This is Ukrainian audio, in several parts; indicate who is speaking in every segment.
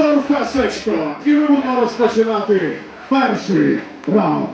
Speaker 1: Віктор Касечко. І ми будемо розпочинати перший раунд.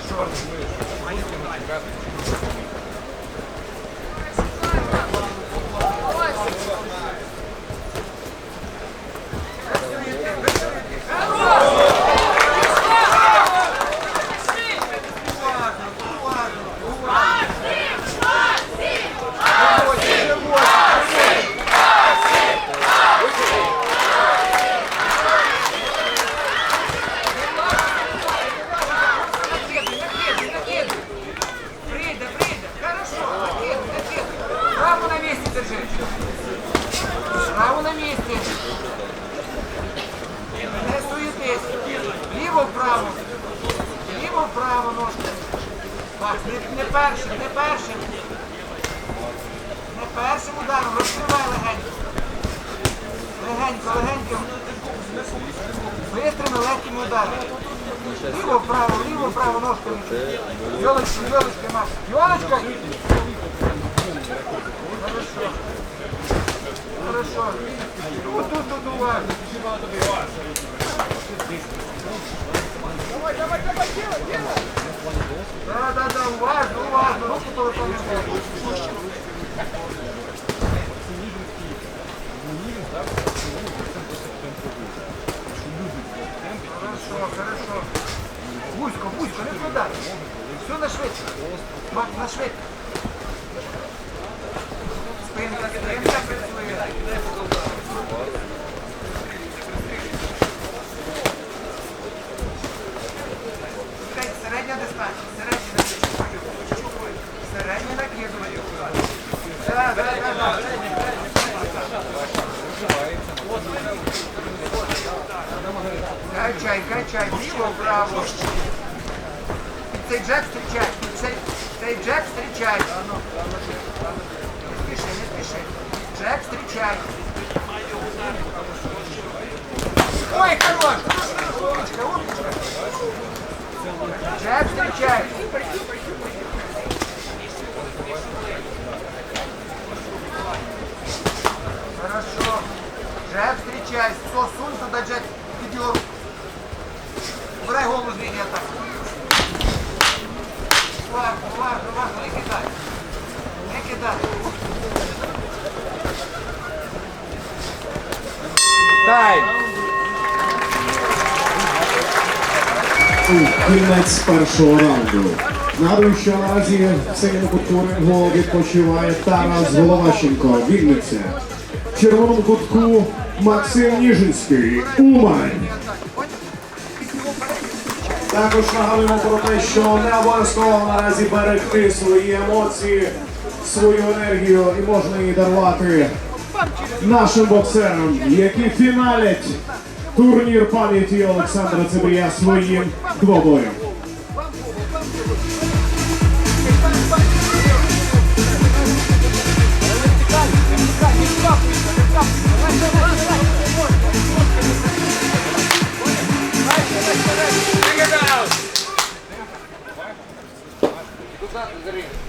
Speaker 2: short. не, не першим, не першим. Не першим ударом. Розкривай легенько. Легенько, легенько. Бистрими легкими ударами. Ліво вправо, ліво вправо ножками. Ёлочка, ёлочка, Маш. Ёлочка! Хорошо. Хорошо. Вот тут, тут уважно. Давай, давай, давай, делай, делай. Да, да, да, уважно, уважно. Хорошо, хорошо. Бузько, бузько, не туди. Все на швидше. На швидше. Качай, качай, ліво, вправо. Під цей джек зустрічай, під цей, цей джек зустрічай. Не спіши, не спіши. Джек зустрічай. Ой, хорош! Умничка, умничка. Джек зустрічай. Хорошо. Джек встречай. Все, сунь туда, Джек. Идем. Убирай голову с линии атаки. Важно, важно, важно. Не кидай. Не кидай.
Speaker 3: Тайм!
Speaker 1: Кінець першого раунду. Нагадую, що наразі в синьому кутку рингу відпочиває Тарас Головащенко, Вінниця. В червоному кутку Максим Ніжинський, Умань. Також нагадуємо про те, що не обов'язково наразі берегти свої емоції, свою енергію і можна її дарувати нашим боксерам, які фіналять турнір пам'яті Олександра Цибрія своїм двобоєм.
Speaker 2: green.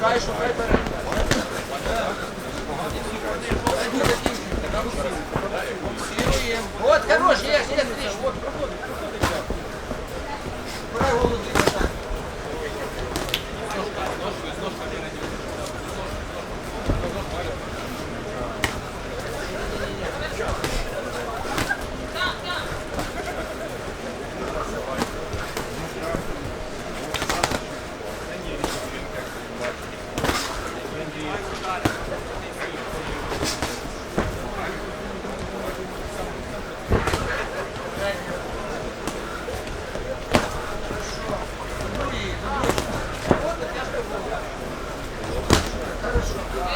Speaker 2: Хай що хай бере. Сіруємо.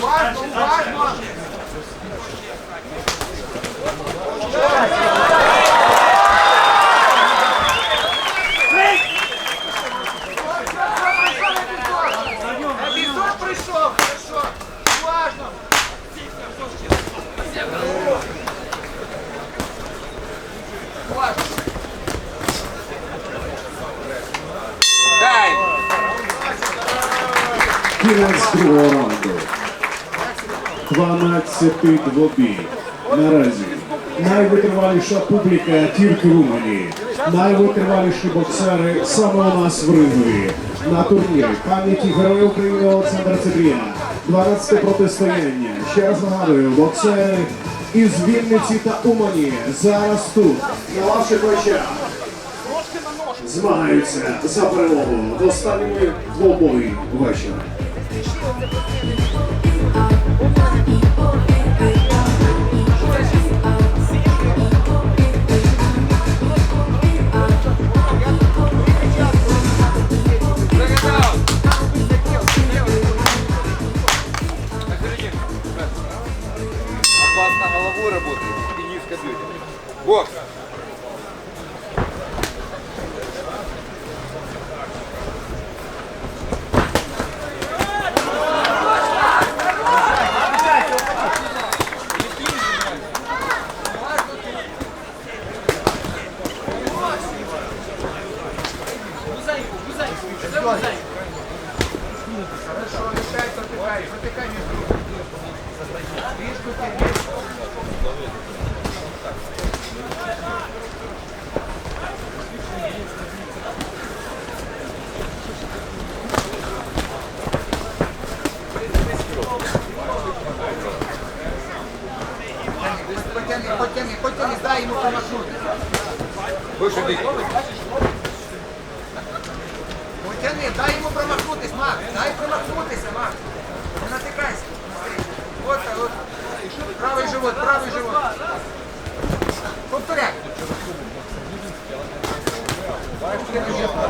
Speaker 2: Важно, важно!
Speaker 1: 22 Наразі найвитриваліша публіка тільки Румунії, найвитриваліші боксери саме у нас в Ригові. На турнірі пам'яті Героя України Олександра Цибріна. 12 протистояння. Ще раз нагадую, боксери із Вінниці та Умані зараз тут на ваших очах. Змагаються за перемогу в останньому двобої вечора.
Speaker 4: Бокс!
Speaker 2: sürekli bir şey yapar.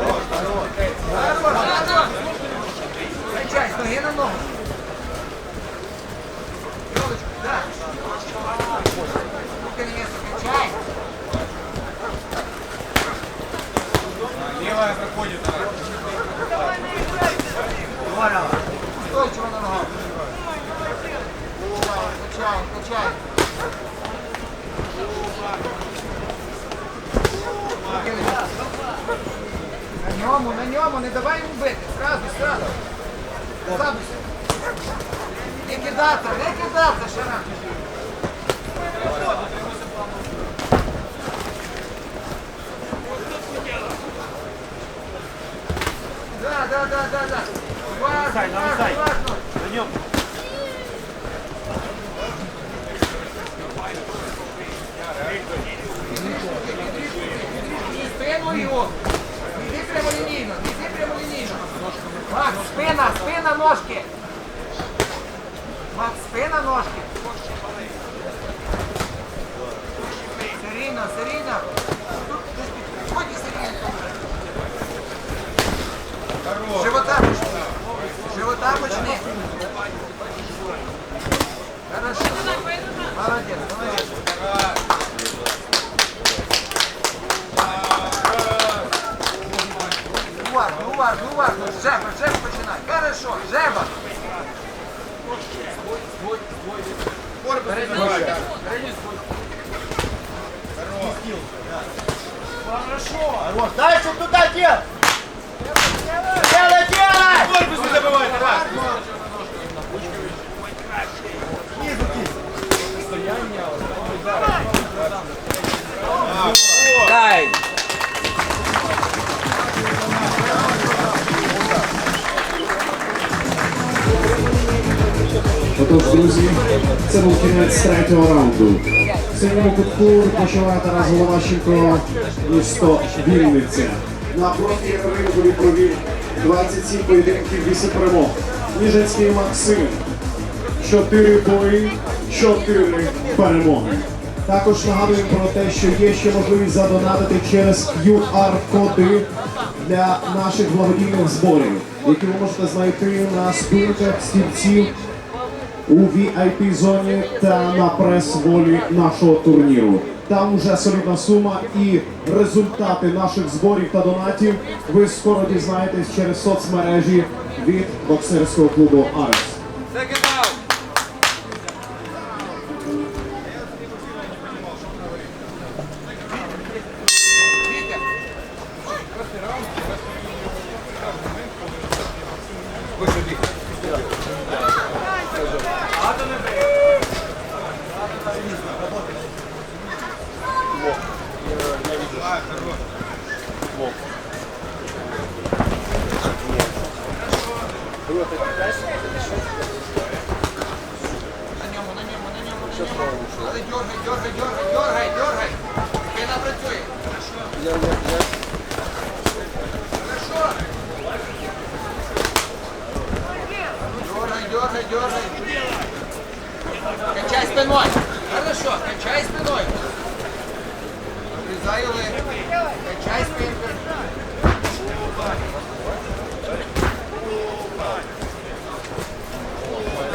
Speaker 2: ньому, на ньому, не давай йому бити. Сразу, сразу. Забуся. Не кидаться, не кидаться, шара. Да, да, да, да, да. Важно, важно, важно. На ньому. Підтримуй його. Іди прямолінійно, іди прямолінійно. Макс, спина, спина, ножки. Макс, спина, ножки. Серійно, серійно. Тут, десь під- Ході серійно. Живота почни. Живота почни. Хорошо. Молодец, молодец. Уважно, уважно, уважно. Жеба, жеба починай. Хорошо, жеба.
Speaker 3: Хорош, дальше туда дел! Делай, делай!
Speaker 4: Дай!
Speaker 1: Отож, друзі, це був кінець третього раунду. В синьому кутку почуває Тарас Головащенко, місто Вінниця. На профі ринку провів 27 поєдинків, 8 перемог. Ніжинський Максим. 4 бої, 4 перемоги. Також нагадуємо про те, що є ще можливість задонатити через QR-коди для наших благодійних зборів, які ви можете знайти на спинках стільців у VIP зоні та на прес-волі нашого турніру. Там уже солідна сума і результати наших зборів та донатів ви скоро дізнаєтесь через соцмережі від боксерського клубу Арес.
Speaker 4: Second down!
Speaker 2: Вітер.
Speaker 4: Вище бік.
Speaker 2: На ньому, на ньому, на ньому, на ньому. Але дергай, дергай, дергай, дергай, дергай. Спина працює. Хорошо. Дергай, дергай, дергай. Качай спиной. Хорошо, качай спиной. Обрізай його. Качай спинку.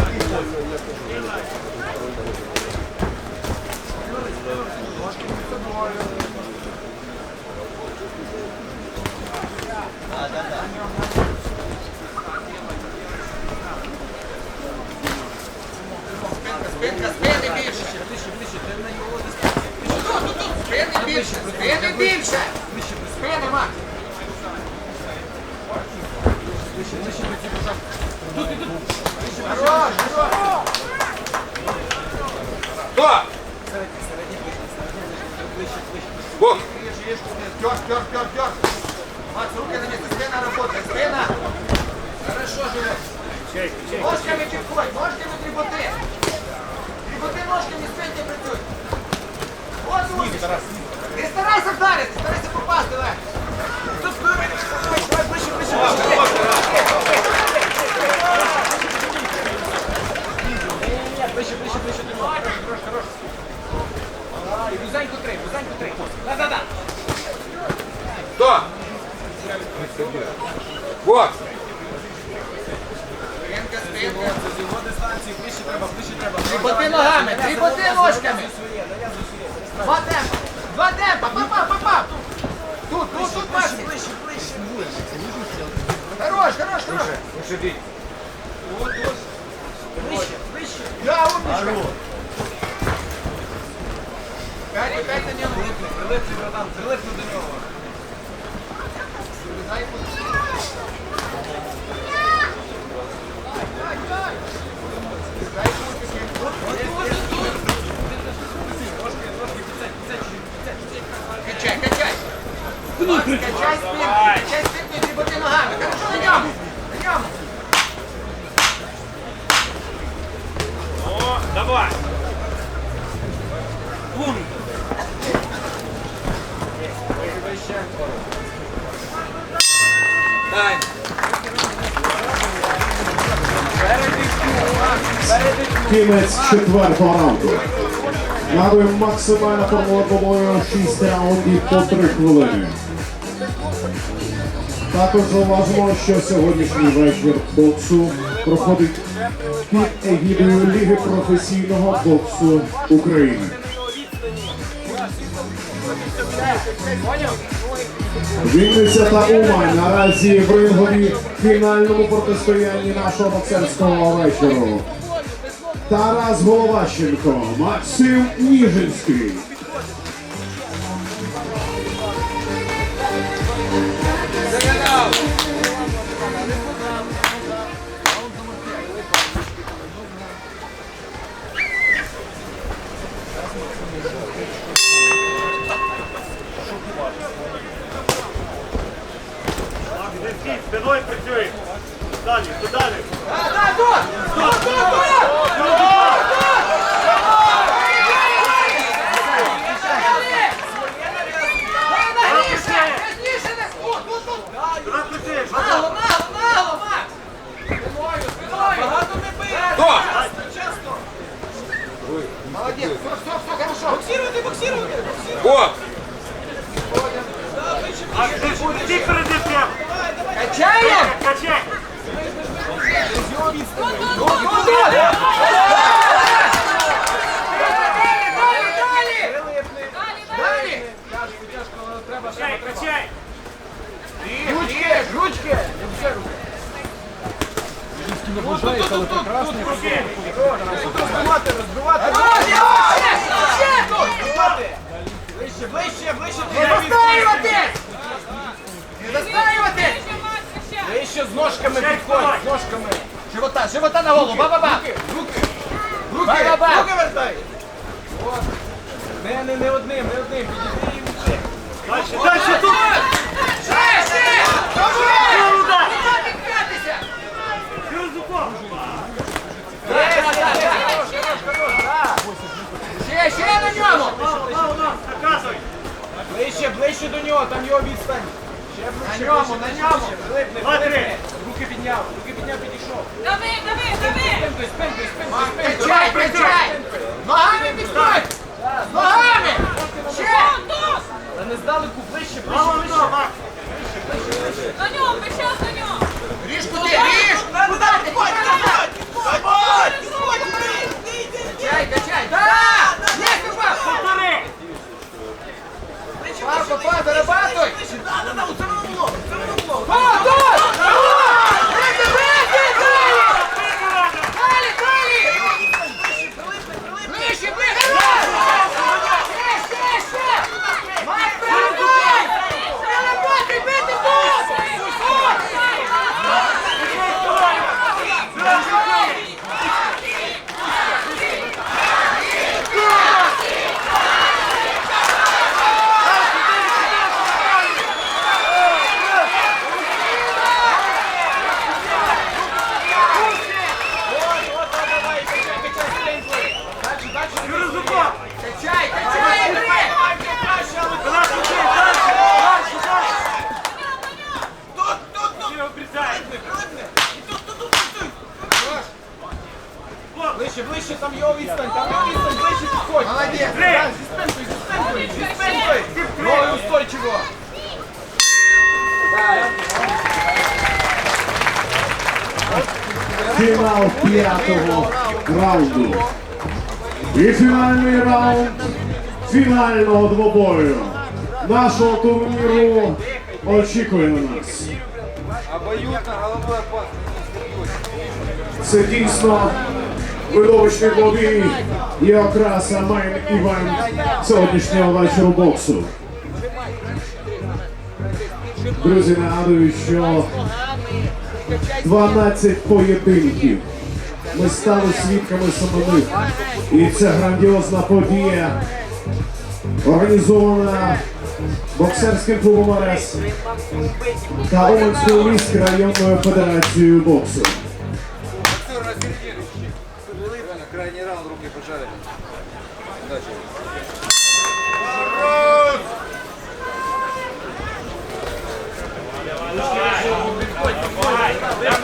Speaker 2: Спинка, спини більше. Тут, тут, тут. Спини більше, спини більше. Спини, Макс. Хорош, хорош.
Speaker 4: Стоп! Бок!
Speaker 2: Дёрг, дёрг, дёрг, дёрг. Макс, руки на место, спина работает, спина. Хорошо живет. Ножками підходь, ножками тріботи. Тріботи
Speaker 4: Бокс!
Speaker 2: Тріботи ногами, тріботи ножками. Два темпа, два темпа, папа, папа. Тут, тут, тут, Максим. Хорош, хорош, хорош.
Speaker 4: Вище бік.
Speaker 2: Да, умничка. Гарі, п'ять на ньому. Прилипни, братан, прилипни до нього. Дай Качай спину,
Speaker 3: качай
Speaker 4: спину, либо ты ногами. Хорошо, на яму, на. О, давай.
Speaker 1: Кінець четвертого раунду. Нагадуємо, максимальна формула двобою 6 раундів по 3 хвилини. Також зауважимо, що сьогоднішній вечір боксу проходить під егідою Ліги професійного боксу України. Вінниця та Умань наразі в рингові фінальному протистоянні нашого боксерського вечору. Тарас Головащенко, Максим Ніжинський.
Speaker 3: спиною працює. Далі, то далі. Працюєш.
Speaker 4: Хто?
Speaker 2: Молодец. Все, все, все, хорошо. Боксируйте, боксируйте.
Speaker 4: Бок.
Speaker 3: А ти стій перед ним.
Speaker 2: Качаем.
Speaker 3: Качай. Качай, качай.
Speaker 2: Ручки, ручки.
Speaker 3: Руки.
Speaker 2: Розбивати, розбивати. Ближче, ближче, ближче. Не достаювати! Не достаювати! Ближче з ножками підходь, з ножками. Живота, живота на голову, ба-ба-ба. Руки, руки, руки, руки вертай. Не, не, не одним, не одним, підійди і влучи.
Speaker 3: Дальше, дальше тут.
Speaker 2: Ще, ще! Ще, ще на ньому! Ближче, ближче до нього, там його відстань. На ньому, на ньому. Прилипни, прилипни. Руки підняв, руки підняв, підійшов.
Speaker 5: Дави, дави, дави!
Speaker 2: Спинкою, спинкою, спинкою. Качай, качай! Ногами підходь! Ногами! Ще! Та не здалеку, ближче, ближче, ближче.
Speaker 5: На ньому, час на ньому!
Speaker 2: Ріж куди, ріж! Куди? Підходь, підходь! Підходь! Качай, качай! Да! Пар, папа, зарабатывай! Да, да, да, у самого углу! О, да! Бейте, бейте! Дали! Дали! Ближче, ближче! Ще, ще, ще! Мать, перебивай! Перебивай, бити тут!
Speaker 3: Силу зубом.
Speaker 2: Качай, качай, давай!
Speaker 3: Вона кричить. Дальше, дальше, дальше. Всі обрізають.
Speaker 2: Ближче, ближче, там його відстань, там його відстань, ближче підходь. Молодець.
Speaker 3: Три.
Speaker 2: Зі спинкою, зі спинкою, зі спинкою. Ноги устойчиво.
Speaker 1: Фінал п'ятого раунду. І фінальний раунд фінального двобою нашого турніру очікує на нас. Це дійсно видовищний бій і окраса мейн івент сьогоднішнього вечору боксу. Друзі, нагадую, що 12 поєдинків. Ми стали свідками саме. І це грандіозна подія, організована боксерським клубом АРЕС та Уманською міською районною федерацією боксу.
Speaker 4: крайний раунд руки пожали. Удачи.
Speaker 3: Vem, vem, vem.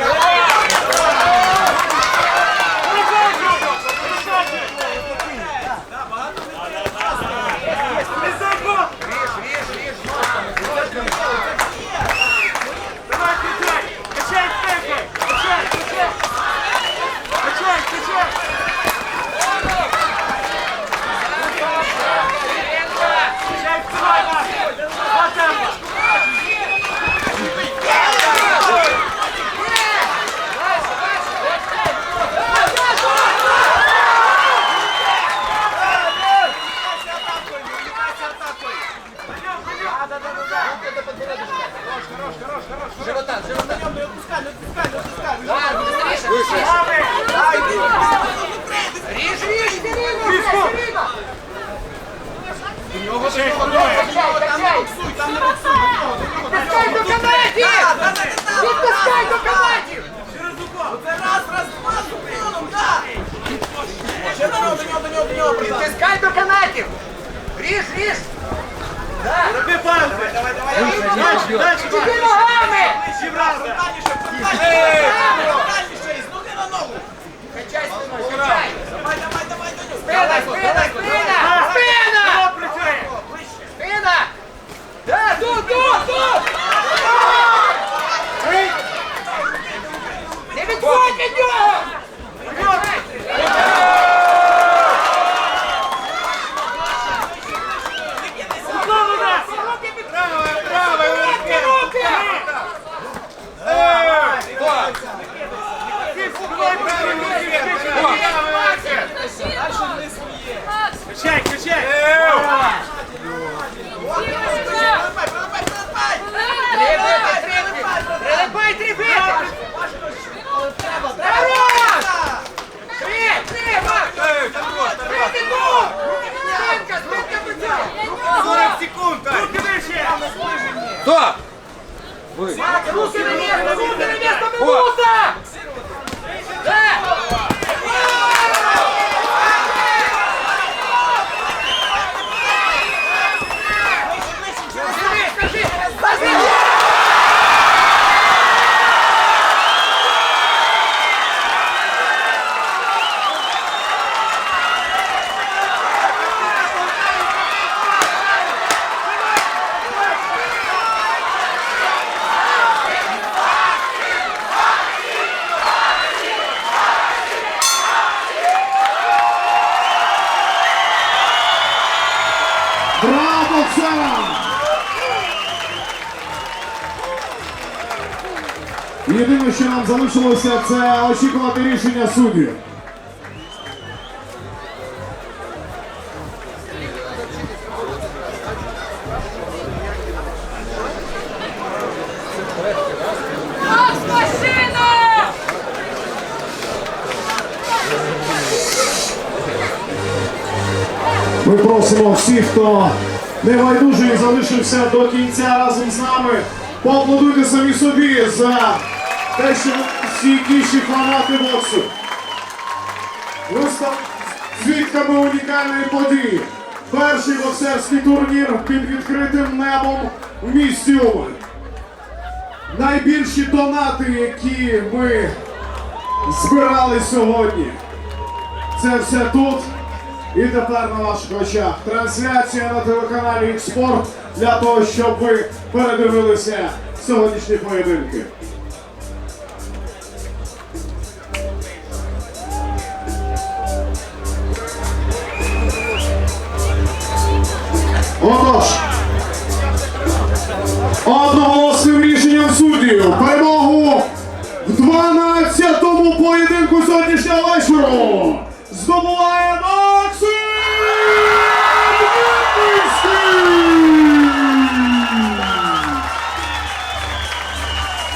Speaker 3: Дальше,
Speaker 2: ногами!
Speaker 3: Ще правда!
Speaker 2: Качай спиною, качай! Спина, спина, спина! Спина!
Speaker 3: Хто працює?
Speaker 2: Спина! Да, тут, тут, тут! Не відходь від нього!
Speaker 3: Знову нас!
Speaker 2: Правою, правою, руки, руки!
Speaker 3: Качай, качай!
Speaker 2: Прилипай, три бити! Хорош! Три, три, Марк! Три, тут! Спинка, спинка працює!
Speaker 3: Руки вище!
Speaker 4: Кто? Вы.
Speaker 2: Руки на место, руки на место, минута!
Speaker 1: Єдине, що нам залишилося, це очікувати рішення суддів. Ми просимо всіх, хто небайдужий залишився до кінця разом з нами. Поаплодуйте самі собі за те, що стійкіші фанати боксу. Ви стали свідками унікальної події. Перший боксерський турнір під відкритим небом в місті Умань. Найбільші донати, які ми збирали сьогодні. Це все тут. І тепер на ваших очах трансляція на телеканалі «Ікспорт» для того, щоб ви передивилися сьогоднішні поєдинки.